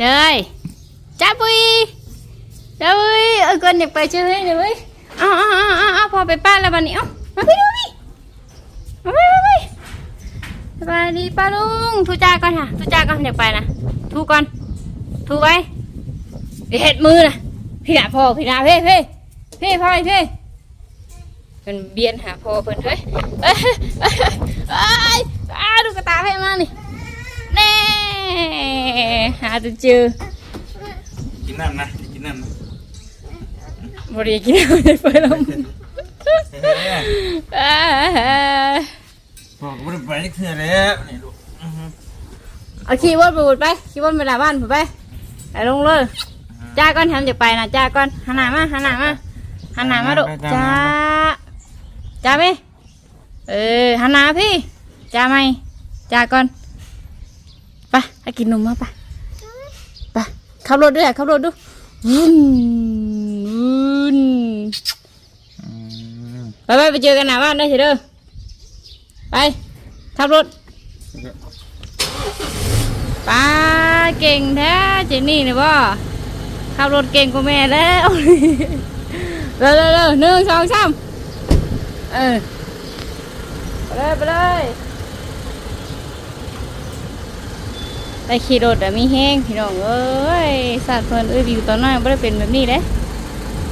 เนยจ้าปุยจ้าปุยเออคนอยากไปเชื่อให้เลยเว้ยเอาเอาเอาเอาเอพอไปป้าแล้วบันนี้เอามาไปดูนี่มาไปมาไปสบายดีป้าลุงทูจ้าก่อนค่ะทูจ้าก่อนอยากไปนะทูก่อนทูไปเดี๋ยวเห็ดมือนะพี่หนาพ่อพี่หนาเพ่เพ่เพ่พ่อเพ่เป็นเบียนหาพ่อเพิ่นเฮ้ยเอ้ยเอ้ยเอ้ยดูกระตาเพ่มานี่แน่ หาจะเจอกินน้ำนะกินน้ำนะบริกินเอาไปไปแล้วอ่าบอกว่าไปเถื่อแล้วนี่ลูกอื้อหือเอาขี้วนไปบุดไปขี้วนไปหน้าบ้านผมไปไปลงเลยจ้าก่อนทำจะไปนะจ้าก่อนหันหน้ามาหันหน้ามาหันหน้ามาดูจ้าจ้าไหมเออหันหน้าพี่จ้าไหมจ้าก่อน ไปให้กินนมมาไปไปขับรถด้วยขับรถดูวุ่นวุ่นอืมไปไปไปเจอกันหน้าบ้านได้เถอะเด้อไปขับรถป้าเก่งแท้เจนนี่เนี่ยบ่ขับรถเก่งกว่าแม่แล้วเร็วเร็วเร็วหนึ่งสองสามเออไปเลยไปเลย ไปขี่รถอะมีแห้งพี่น้องเอ้ยสัตว์เพิ่นเอ้ยวิวตอนน้อยไม่ได้เป็นแบบนี้เด้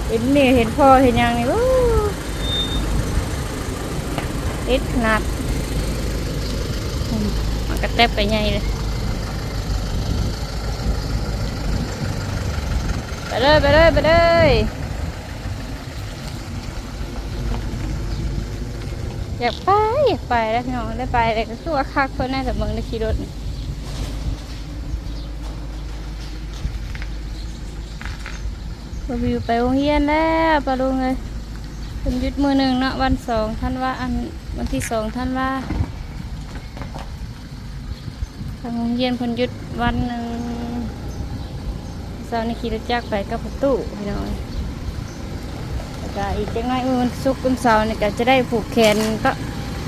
เห็นนี่เห็นพ่อเห็นยังนี่วู้ติดขนาดมันกระแทบไปใหญ่เลยไปเลยไปเลยไปเลยอยากไปอยากไปแล้วพี่น้องได้ไปแต่ก็คือาคักเพิ่นน่าจะเมืองได้ขี่รถ บ่วิวไปโรงเรียนแล้วปะลุงเลยเป็นยุดมือหนึ่งเนาะวันสองท่านว่าอันวันที่สองท่านว่าทางโรงเรียนพนยุดวันหนึ่งเสาร์นี้ขี่รถจักรไปกับประตูพี่น้องแล้วก็อีกจังไงมือวันศุกร์วันเสาร์นี่ก็จะได้ผูกแขนก็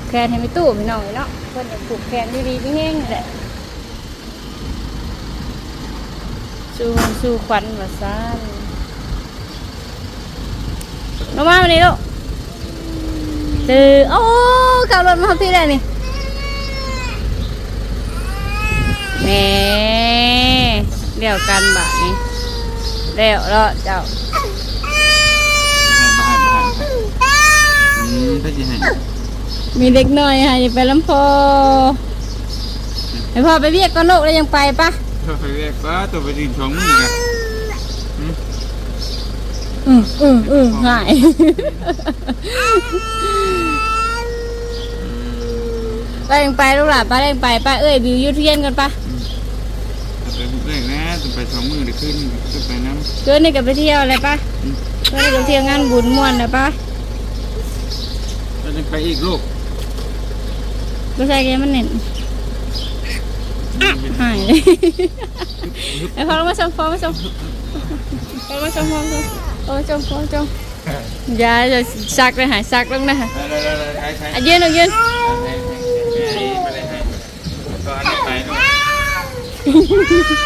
แขนให้ไม่ตู้พี่น้องเนาะเพื่อนผูกแขนดีๆไม่แห้งแหละสู้สู้ขวัญว่าซ่าน ลงมาวันนี้ลูกตื่นโอ้ขับรถมาพี่ได้นี่แหมเดี๋ยวกันบะนี่เดี๋ยวแล้วเจ้าให้บ้านบ้านอืมไปสิให้มีเด็กน้อยให้ไปลำโพให้พ่อไปเรียกก้อนลูกแล้วยังไปปะเธอไปเรียกว่าตัวไปยืนชงมือกัน อืมอืมอืมหายไปยังไปลูกหลานไปยังไปป้าเอ้ยบิวอยูเทียนกันปะจะไปเรื่อยนะจะไปสองมือเดี๋ยวขึ้นขึ้นไปน้เกินนี่ก็ไปเที่ยวอะไรปะเกินนี่ก็ไปเที่ยวงานบุญม่วนนะปะำแล้วจะไปอีกลูกไม่ใช่แกมันเน่นอะหายเลยไอ้พอลงมาชมพอมาชมพอมาชมพอมาชม พอมาชมพอมาชมอย่าจะซักเลยหายซักลงนะฮะได้ได้ได้ใช้ใช้อะยืนหนึ่งยืนให้ให้ให้ไปเลยให้ก็อันนี้ไปลูกไปไปไป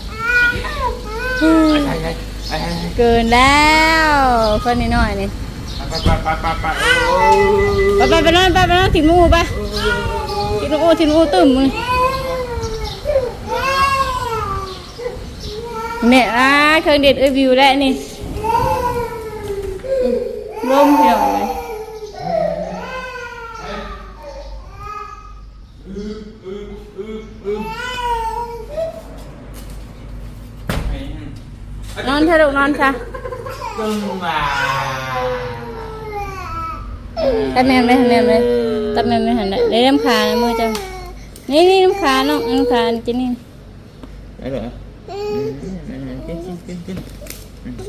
ไปไปเกินแล้วคนนี้หน่อยนี่ไปไปไปไปไปโอ้ไปไปไปนอนไปไปนอนถิ่นหมูไปถิ่นหมูถิ่นหมูตึมมึง เนี่อะเครื่องเด็ดเอ้ยวิวแล้วนี่ลมเหี่ยวเลยนอนเถอะลูกนอนซะตึ้งมาตัดแนมเลยแนมเลยตัดแนมเลยหันได้ได้น้ำขาในมือจ้ะนี่นี่น้ำขาน้องน้ำขาจินี่ได้เหรอ กินกินกินกิน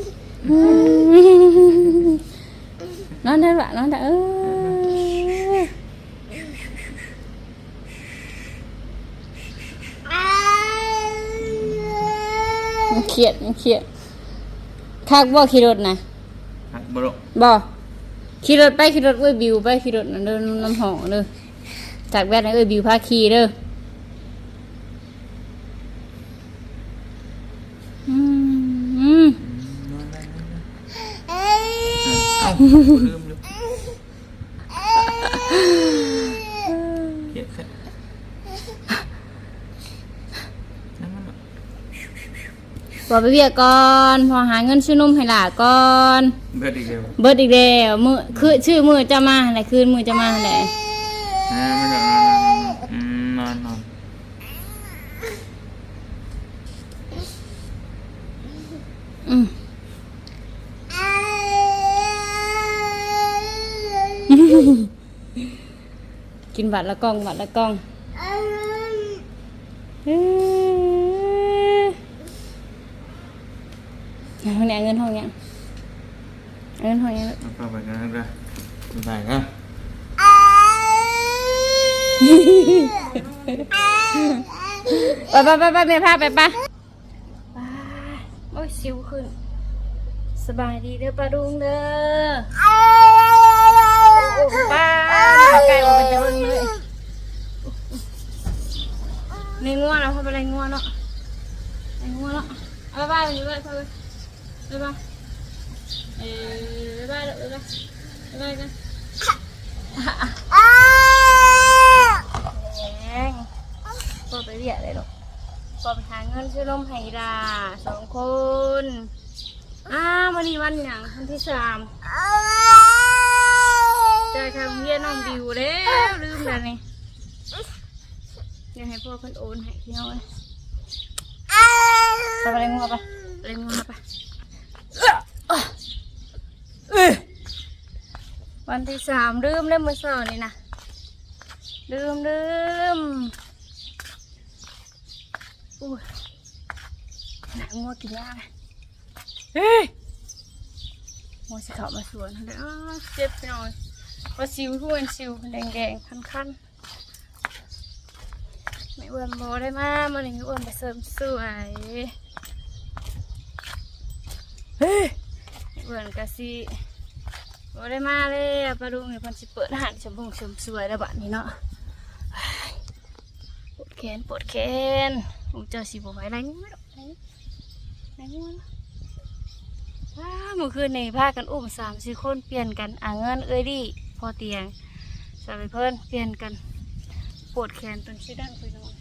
นอนเถอะวะนอนเถอะเออมันเครียดมันเครียดคักบ่ขี่รถนะหักบล็อกบ่ขี่รถไปขี่รถเอ้ยบิวไปขี่รถน่ะเดินน้ำหองเด้อจากแบดนะเอ้ยบิวพาขี่เด้อ ลืมอยู่เขียนแค่นั่นมัน บอกไปเวียกก่อนพอหาเงินซื้อนมให้หลาก่อน เบิดอีกเดียวเบิดอีกแล้วมือคือชื่อมือจะมาไหนคืนมือจะมาไหนอ่าไม่นอนอืมนอนนอนอืมกินบัตรละกล้องบัตรละกล้อง เอาเนี่ยเงินห้องเนี่ยเอาเงินห้องเนี่ยเอาเข้าไปกันนะได้นะไปไปไปไปเมียพาไปปะไปโอ้ยสิวขึ้น สบายดีเด้อปลาดุงเด้อโอ้ป้าไก่ออกไปจะเบิ่งเลยในงัวเนาะเขาเป็นไรงัวเนาะในงัวเนาะเอาไปบ้านไปอยู่ บ้านเขาไปไปบ้านเออไปบ้านเด้อไปบ้านไปบ้านกันแหงพ่อไปเรียกเลยหรอกพ่อไปหาเงินซื้อนมให้ดาสองคนอ้าววันนี้วันหยังวันที่สามจ่ายค่าโรงเรียนน้องบิวแล้วลืมแล้วนี่เดี๋ยวให้พ่อเพิ่นโอนให้ที่เอาไว้ไปไปเลยงัวไปไปเลยงัวไปเอ้ย วันที่สามลืมเล่มมือเสาร์นี่นะลืมลืมอุ้ยหนังงัวกินยาไหมเฮ้ยงัวสิเขามาสวนเลยอ้วเจ็บไปหน่อยว่าสิวทุกวันสิวแดงๆคันๆไม่อ้วนโมได้มามันนี่อ้วนไปเสริมสวยเฮ้ยอ้วนกะสิ โมได้มาเลยปลาดุงเนี่ยพันสิเปิดอาหารชมพงชมสวยแล้วบัดนี้เนาะปวดแขนปวดแขนผมเจอสีบไว้ไรงูไม่หรอกไรไรงูนะว้าเมื่อคืนในพากันอุ้มสามสี่คนเปลี่ยนกันอ่างเงินเอ้ยดิพอเตียงสาไปเพิ่นเปลี่ยนกัน ปวดแขนจนชิดันไปนอน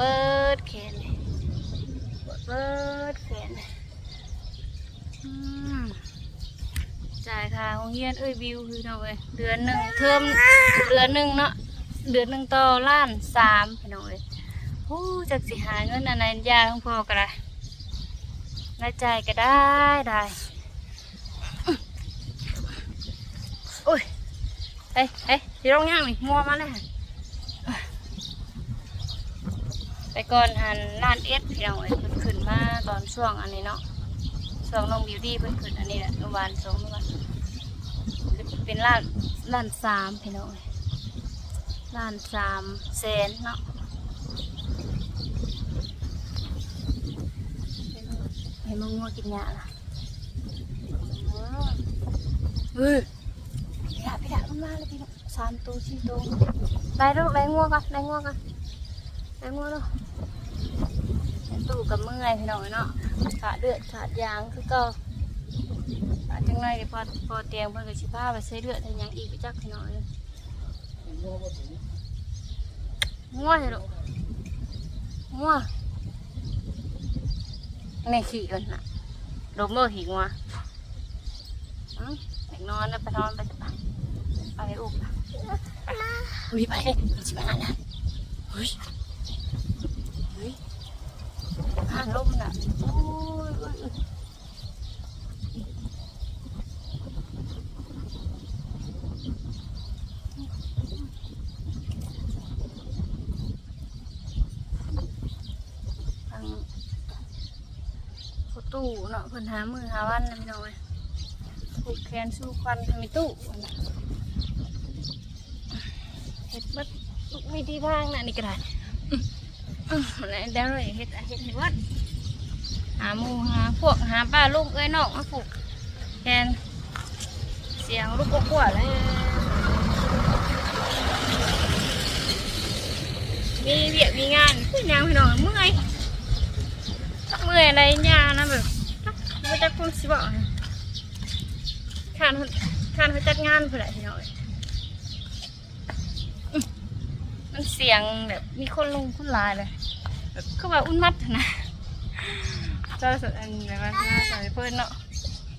ปวดเบิดแขนเลยปวดเบิดแขนเลยอืมจ่ายค่าโรงเรียนเอ้ยบิวคือเนาะเว้ยเดือนหนึ่งเทอมเดือนหนึ่งเนาะเดือนหนึ่งต่อล้านสามพี่น้องเอ้ยโอ้จักสิหาเงินอะไรยาของพ่อก็ได้รายจ่ายก็ได้ได้โอ้ยเฮ้ยเฮ้ยสิร้องย่างนี่มัวมาเลย ไปก่อนหันล้านเอ็ดพี่น้องเอ้ยเพิ่นขึ้นมาตอนช่วงอันนี้เนาะสองน้องบิวตี้เพิ่นขึ้นอันนี้แหละเมื่อวานสองเมื่อวานเป็นล้านล้านสามพี่น้องล้านสามแสนเนาะให้มึงงัวกินยาล่ะเฮ้ยพี่ดาพี่ดามันมาเลยพี่น้องสามตัวสี่ตัวได้ลูกได้งัวกันได้งัวกันได้งัวลูก ตู้กับเมื่อยพี่น้องเนาะขาดเลือดขาดยางคือก็ขาดจังไรเดี๋ยวพอพอเตียงเพิ่นก็สิพาไปใช้เลือดให้หยังอีกไปจักพี่น้องเลยง่วงเหรอง่วงแม่ขี่กันนะลมโลหิงัวอืมไปนอนแล้วไปนอนไปจะไปไปอุ้มไปอุ้ยไปเลยมันสิมาหานะเฮ้ย ห่างลมน่ะโอ้ยทางประตูเนาะเพิ่นหามือหาวันนะพี่น้องเอ้ยผูกแขนสู้ควันทำมีตู้เฮ็ดบัดทุกวิธีทางน่ะนี่ก็ได้อืม แล้วเดี๋ยวเราเฮ็ดเฮ็ดให้วัดหาหมูหาพวกหาป้าลูกเอ้ยน้องมาปลูกแทนเสียงลูกกวๆเลยมีเวียกมีงานคือยางพี่น้องเมื่อยเมื่อยอะไรยานะแบบไม่จะพูดสิบอกนะขานขานเขาจัดงานเพื่ออะไรพี่น้องเอ้ยมันเสียงแบบมีคนลงคนลายเลย แบบคือแบบอุ่นมัดนะเจ้าสุดอันแบบว่าใส่เพื่อนเนาะ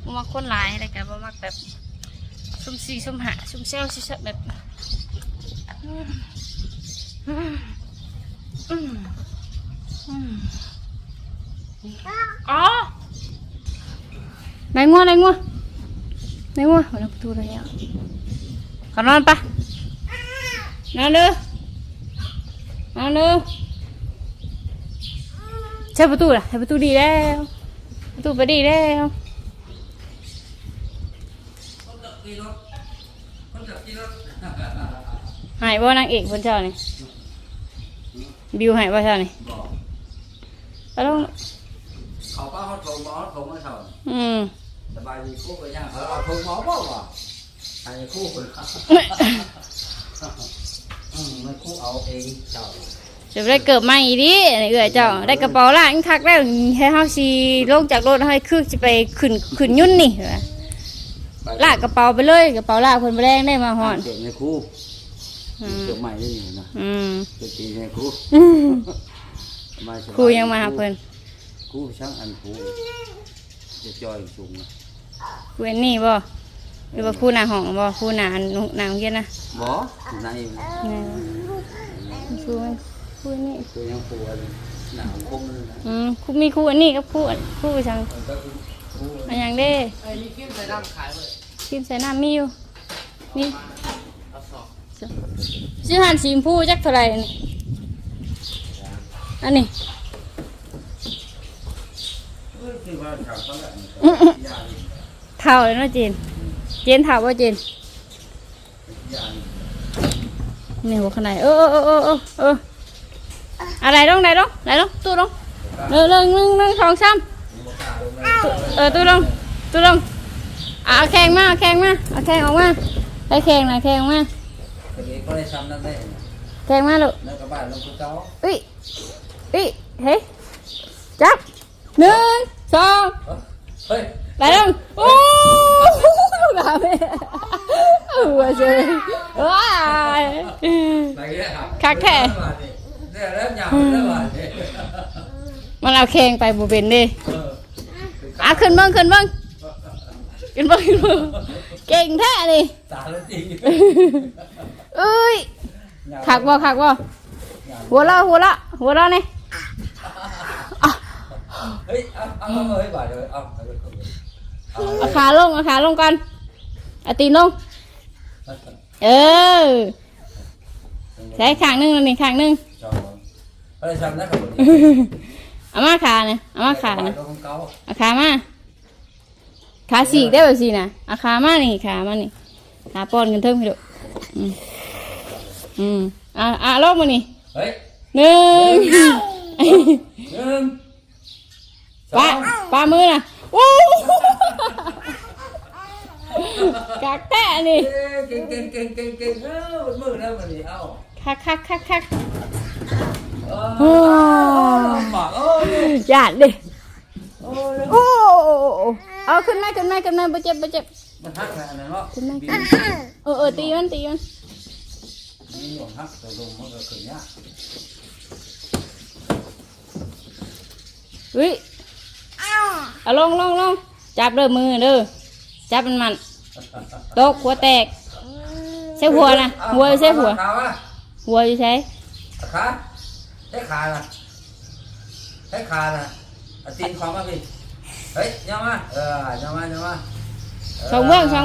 บ่มักคนหลายอะไรกันบ่มักแบบซุ่มซีซุ่มหาซุ่มเซลซิแบบอืมอืมอืมอืมอ๋อไหนงัวไหนงัวไหนงัวเปิดประตูเลยอะขอนอนปะนอนเลยนอนเลย ใช่ประตูล่ะใช่ประตูดีแล้ว ประตูไปดีแล้วคนกับกี่รถคนกับกี่รถหายบ่นางเอกคนเจ้านี่บิวหายบ่เจ้านี่บอกไปลงเขาป้าเขาโทรหมอโทรมาเท่าอืมสบายดีคู่กันยังเออเอาโทรหมอบอกว่าไอ้คู่คนอืมไม่คู่เอาเองเจ้า จะได้เกิดใหม่อีดิอันนี้เอื้อยเจ้าได้กระเป๋าล่างคักแล้วให้เฮาสิลงจากรถให้คือสิไปขึ้นขึ้นยุ่นนี่เหรอลากกระเป๋าไปเลยกระเป๋าลากเพิ่นบ่แรงได้มาฮอดเด็กในคู่อืมเกิดใหม่ได้ยังนะอืมเกิดจริงในคู่อืมสบายสบาครูยังมาหาเพิ่นคู่ช่างอันคู่จะจอยสูงนะครูอันนี้บ่หรือว่าครูหน้าห้องบ่ครูหน้าอันหน้าโรงเรียนนะบอในนี่ครูมันครู อันนี้ตัวยังคู่อะไรหนาวคมเลยนะอืมครูมีครูอันนี้กับครูอันครูไปจังมันก็คือคู่อันหยังเด้ไอ้นี่กิ้มใส่น้ำขายเลยทีมใส่น้ำมีอยู่มีชื่อหันสีชมพูจักเท่าไหร่นี่อันนี้คือว่าชาวเขาแหละอื้ออื้อยาดีเท่าเลยเนาะเจนเจนเท่าว่าเจนยาดีนี่หัวขางในาดเออเออเออเออเออ อะไรลงไหนลงไหนลงตู้ลงเรื่องเรื่องหนึ่งหนึ่งสองสามตู้เออตู้ลงตู้ลงอะเอา แข่งมาเอาแข่งมาเอาแข่งออกมาได้แข่งหน่อยแข่งออกมาแต่เด็กก็ได้ซ้ำนั่นได้แล้วก็บ้านลงกุเจ้าอุ้ยอุ้ยเฮ้ยจับหนึ่งสองเฮ้ยาบแล้วว่าเนี่ยมันเอาแข่งไปบูเป็นเดิเอออะขึ้นเบิ้งขึ้นเบิ้งขึ้นเบิ้งขึ้นเบิ้งเก่งแท้เลยตาแล้วจริงเอ้ยขักบ่ขักบ่หัวเราะหัวเราะหัวเราะเนี่ยเฮ้ยเอาเอาเอาเฮ้ยบ่ายเลยเอาเอาเลยเอาเอาขาลงเอาขาลงก่อนเอาตีนลง เออใช้ข้างหนึงแล้วนี่ข้างหนึง อมอะไรซ้ำนะครับผมเอามาขาเนี่ยเอามาขาเนี่เนี่ยยของเก่าเอาขามาขาสีกได้แบบสีนะเอาขามานี่ขามานี่ขาป้อนกันเทิงให้ดูอืมอืมอะอะลงมานี่เฮ้ยหนึ่งหนึ่งสอป้างป้ามือนะโอ้กักแท้นี่เก่งเก่งเก่งเก่งเก่งเออมันมือแล้วมันนี่เอาคักคักคักคักเอ โอ้อหมาเอ้ยหยาดดิโอ้ยโอ้เอาขึ้นมาขึ้นมาขึ้นมาบ่เจ็บบ่เจ็บมันหักอะไรนั่นเนาะขึ้นมาขึ้นมาเออเออตีมันตีมันมีหยงหักตัวลงมันก็ขึ้นยากเฮ้ยเอาลงลงลงจับเด้อมือเด้อจับมันมันตกหัวแตกใช่หัวนะหัวใช่หัวขาวะหัวอยู่ใช่ขา ใช้ขาน่ะใช้ขาน่ะเอาตีนความมาพี่เฮ้ยย่อมาเออย่อมาย่อมาสองเบื้องส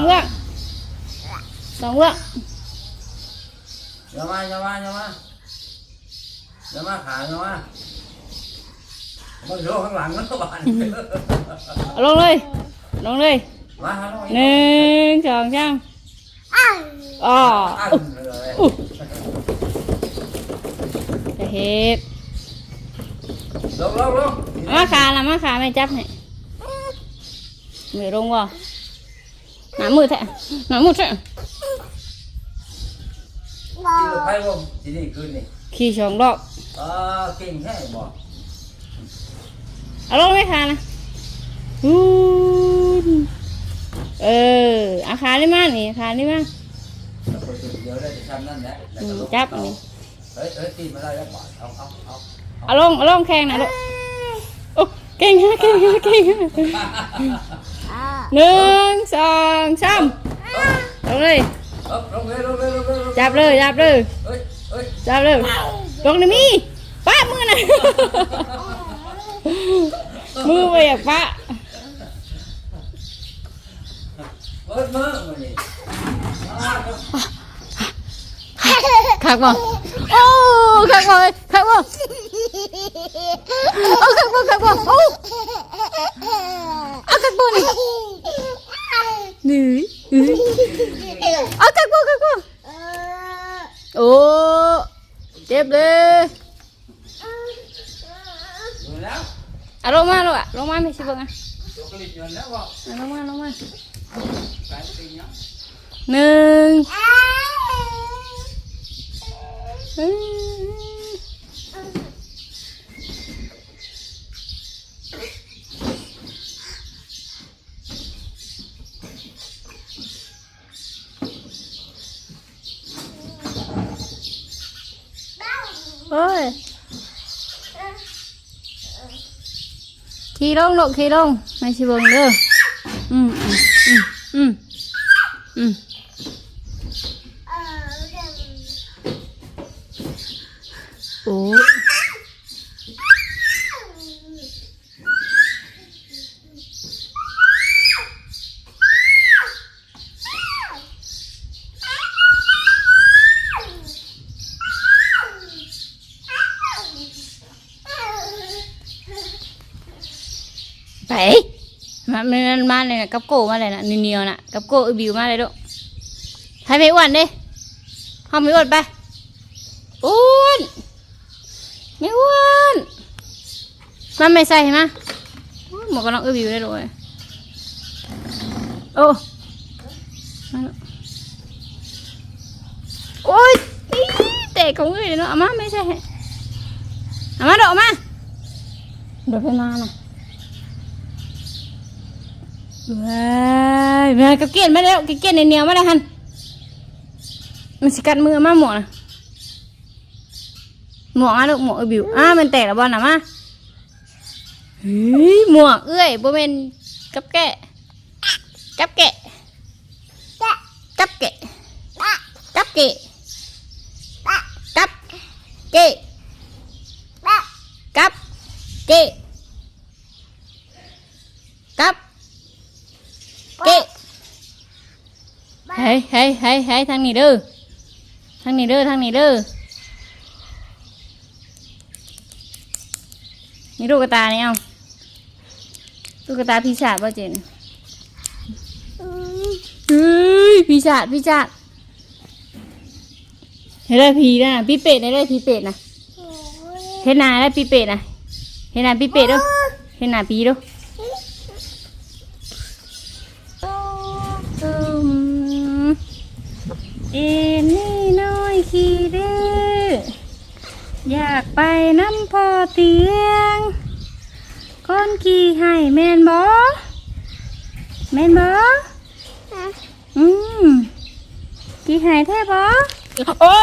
ฮะลงหนึ่งสองสามอ๋ออันอุ๊ยเลยอุ๊ยจะเฮ็ดลงลงลงเอามาขาละมาขาไม่จับให้มือลงวะหนามือแทะหนามือแทะที่รถไฟวงที่นี่คืนนี่ขี่สองรอบเออเก่งแค่บอกเอาลงไหมคะนะฮู้นเอออาคาได้มากนี่อาคาได้มากแต่คนอื่นเดียวได้จะทำนั่นแหละแล้วอืก็มลงจับอันนี้ เฮ้ยเฮ้ยตีมาได้แล้วบอดเอาเอาเอาเอาลงเอาลงแข่งนะลูกโอ้เก่งฮะเก่งฮะเก่งฮะหนึ่งสองสามลงเลยเอาลงเลยลงเลยลงเลยลงจับเลยจับเลยเฮ้ยเฮ้ยจับเลยลงในมีป้ามือน่ะ มือไปอยากป้าเฮ้ยมือมาดิอ่า คักบ่โอ้คักบ่คักบ่โอ้คักบ่คักบ่โอ้เอาคักบ่นี่นี่เอาคักบ่คักบ่โอ้เจ็บเลยอาลงมาลูกอะลงมาไม่ใช่เบิ่งอะลงมาลงมาหนึ่ง อืมโอ้ยขี่ลงลูกขี่ลงไม่ใช่เบิ่งเด้ออืมอืมอืมอืม โอ้ไปมามันมาเลยนะกับโกมาเลยนะเนียวๆน่ะกับโก้อีบิวมาเลยลูกให้ไม่อ้วนดิห้องไม่อ้วนไปอ้วนไม่อ้วนมันไม่ใส่ไหมหมวกกันน็อกอีบิวได้เลยโอ้โอ้ยอีเตะของอื่นเนาะอามาไม่ใช่เอามาเดอกมาเดี๋ยวไปมาน่ะ ว้ายมากับเกียนมาแล้วกับเกียนในเนียวมาแล้วฮันมันสิกัดมือมาหมวกนะหมวกอะลูกหมวกเอ้ยบิวอ้ามันแตกแล้วบอลนะมาเฮ้ยหมวกเอ้ยบ่เป็นกับแกะกับแกะกับแกะกับแกะกับแกะกับแกะกับ เกะเฮ้ยเฮ้ยเฮ้ยเฮ้ยทางนี้เด้อทางนี้เด้อทางนี้เด้อนี่ลูกกระตานี่เอาลูกกระตาพี่ชาติป่ะเจนเฮ้ยพี่ชาติพี่ชาติเห็นได้พีนะพี่เป็ดได้ได้พี่เป็ดนะเห็นหนาได้พี่เป็ดนะเห็นหนาพี่เป็ดด้วยเห็นหนาพี่ด้วย ตุ่มเอ็นนี่น้อยขี้ดื้ออยากไปน้ำ พอเตียงก้อนขี้ให้แมนบอแมนบออืมขี้ให้แท้บอโอ้